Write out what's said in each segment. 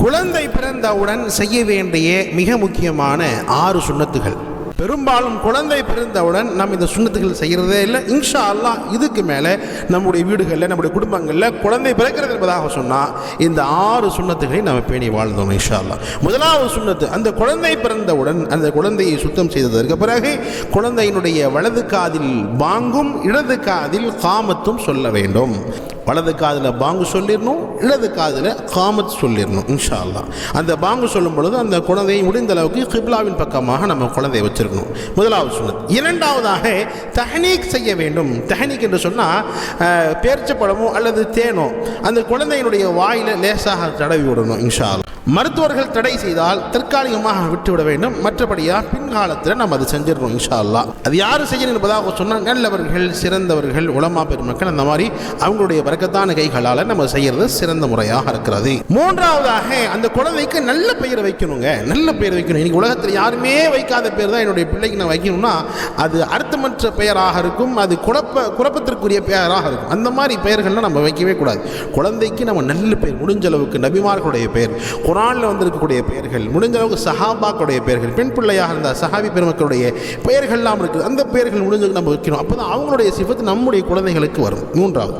குழந்தை பிறந்தவுடன் செய்ய வேண்டிய மிக முக்கியமான ஆறு சுண்ணத்துகள். பெரும்பாலும் குழந்தை பிறந்தவுடன் நம்ம இந்த சுண்ணத்துகள் செய்கிறதே இல்லை. இன்ஷா அல்லாஹ் இதுக்கு மேலே நம்முடைய வீடுகளில் நம்முடைய குடும்பங்களில் குழந்தை பிறக்கிறது என்பதாக சொன்னால் இந்த ஆறு சுண்ணத்துகளை நம்ம பேணி வாழ்ந்தோம் இன்ஷா அல்லாஹ் முதலாவது சுண்ணத்து அந்த குழந்தை பிறந்தவுடன் அந்த குழந்தையை சுத்தம் செய்ததற்கு பிறகு குழந்தையினுடைய வலது காதில் பாங்கும் இடது காதில் காமத்தும் சொல்ல வேண்டும். வலது காதில் பாங்கு சொல்லிடணும் இடது காதில் காமத் சொல்லிடணும் இன்ஷா அல்லாஹ் அந்த பாங்கு சொல்லும் பொழுது அந்த குழந்தையை முடிந்த அளவுக்கு கிப்லாவின் பக்கமாக நம்ம குழந்தையை வச்சிருக்கணும் முதலாவது சுண்ணத். இரண்டாவதாக தஹனீக் செய்ய வேண்டும். தஹனீக் என்று சொன்னால் பேர்ச்சப்பழமோ அல்லது தேனோ அந்த குழந்தையினுடைய வாயில லேசாக தடவி விடணும் இன்ஷா அல்லாஹ். மருத்துவர்கள் தடை செய்தால் தற்காலிகமாக விட்டுவிட வேண்டும். மற்றபடியாக பின்காலத்தில் நம்ம அதை செஞ்சிருக்கோம் இன்ஷா அல்லாஹ் அது யார் செய்யணும் என்பதாக சொன்னால் நல்லவர்கள் சிறந்தவர்கள் உலமா பெருமக்கள் அந்த மாதிரி அவங்களுடைய வரக்கத்தான கைகளால் நம்ம செய்யறது சிறந்த முறையாக இருக்கிறது. மூன்றாவதாக அந்த குழந்தைக்கு நல்ல பெயரை வைக்கணுங்க. நல்ல பெயர் வைக்கணும். இன்னைக்கு உலகத்தில் யாருமே வைக்காத பேர் தான் என்னுடைய பிள்ளைக்கு நான் வைக்கணும்னா அது அர்த்தமற்ற பெயராக இருக்கும் அது குழப்ப குழப்பத்திற்குரிய பெயராக இருக்கும். அந்த மாதிரி பெயர்கள்லாம் நம்ம வைக்கவே கூடாது. குழந்தைக்கு நம்ம நல்ல பெயர் முடிஞ்ச அளவுக்கு நபிமார்களுடைய பெயர் குரானில் வந்திருக்கக்கூடிய பெயர்கள் முடிஞ்ச அளவுக்கு சஹாபாக்களுடைய பெயர்கள் பெண் பிள்ளையாக இருந்தால் சஹாபி பெருமக்களுடைய பெயர்கள்லாம் இருக்குது அந்த பெயர்கள் முடிஞ்சதுக்கு நம்ம வைக்கணும். அப்போ தான் அவங்களுடைய சிபத்து நம்முடைய குழந்தைகளுக்கு வரும். மூன்றாவது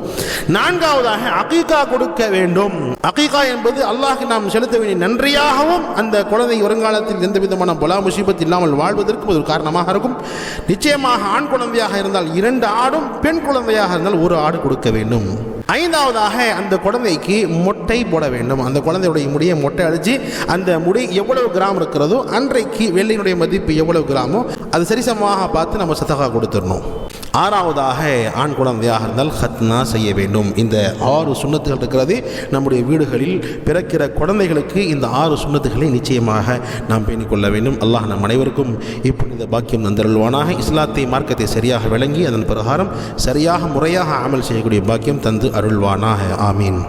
நான்காவதாக அகீகா கொடுக்க வேண்டும். அகீகா என்பது அல்லாஹ் நாம் செலுத்த வேண்டிய நன்றியாகவும் அந்த குழந்தை வருங்காலத்தில் எந்த விதமான பலா முசீபத் இல்லாமல் வாழ்வதற்கு ஒரு காரணமாக இருக்கும். நிச்சயமாக ஆண் குழந்தையாக இருந்தால் இரண்டு ஆடும் பெண் குழந்தையாக இருந்தால் ஒரு ஆடு கொடுக்க வேண்டும். ஐந்தாவதாக அந்த குழந்தைக்கு மொட்டை போட வேண்டும். அந்த குழந்தையுடைய முடியை மொட்டை அடித்து அந்த முடி எவ்வளவு கிராம் இருக்கிறதோ அன்றைக்கு வெள்ளையினுடைய மதிப்பு எவ்வளவு கிராமோ அது சரிசமமாக பார்த்து நம்ம சத்தகா கொடுத்துடணும். ஆறாவதாக ஆண் குழந்தையாக இருந்தால் ஹத்னா செய்ய வேண்டும். இந்த ஆறு சுண்ணத்துகள் இருக்கிறது. நம்முடைய வீடுகளில் பிறக்கிற குழந்தைகளுக்கு இந்த ஆறு சுண்ணத்துகளை நிச்சயமாக நாம் பேணிக்கொள்ள வேண்டும். அல்லாஹ் நம் அனைவருக்கும் இப்பொழுது பாக்கியம் தந்தருள்வானாக. இஸ்லாத்தை மார்க்கத்தை சரியாக விளங்கி அதன் பிரகாரம் சரியாக முறையாக அமல் செய்யக்கூடிய பாக்கியம் தந்து அருள்வானாக. ஆமீன்.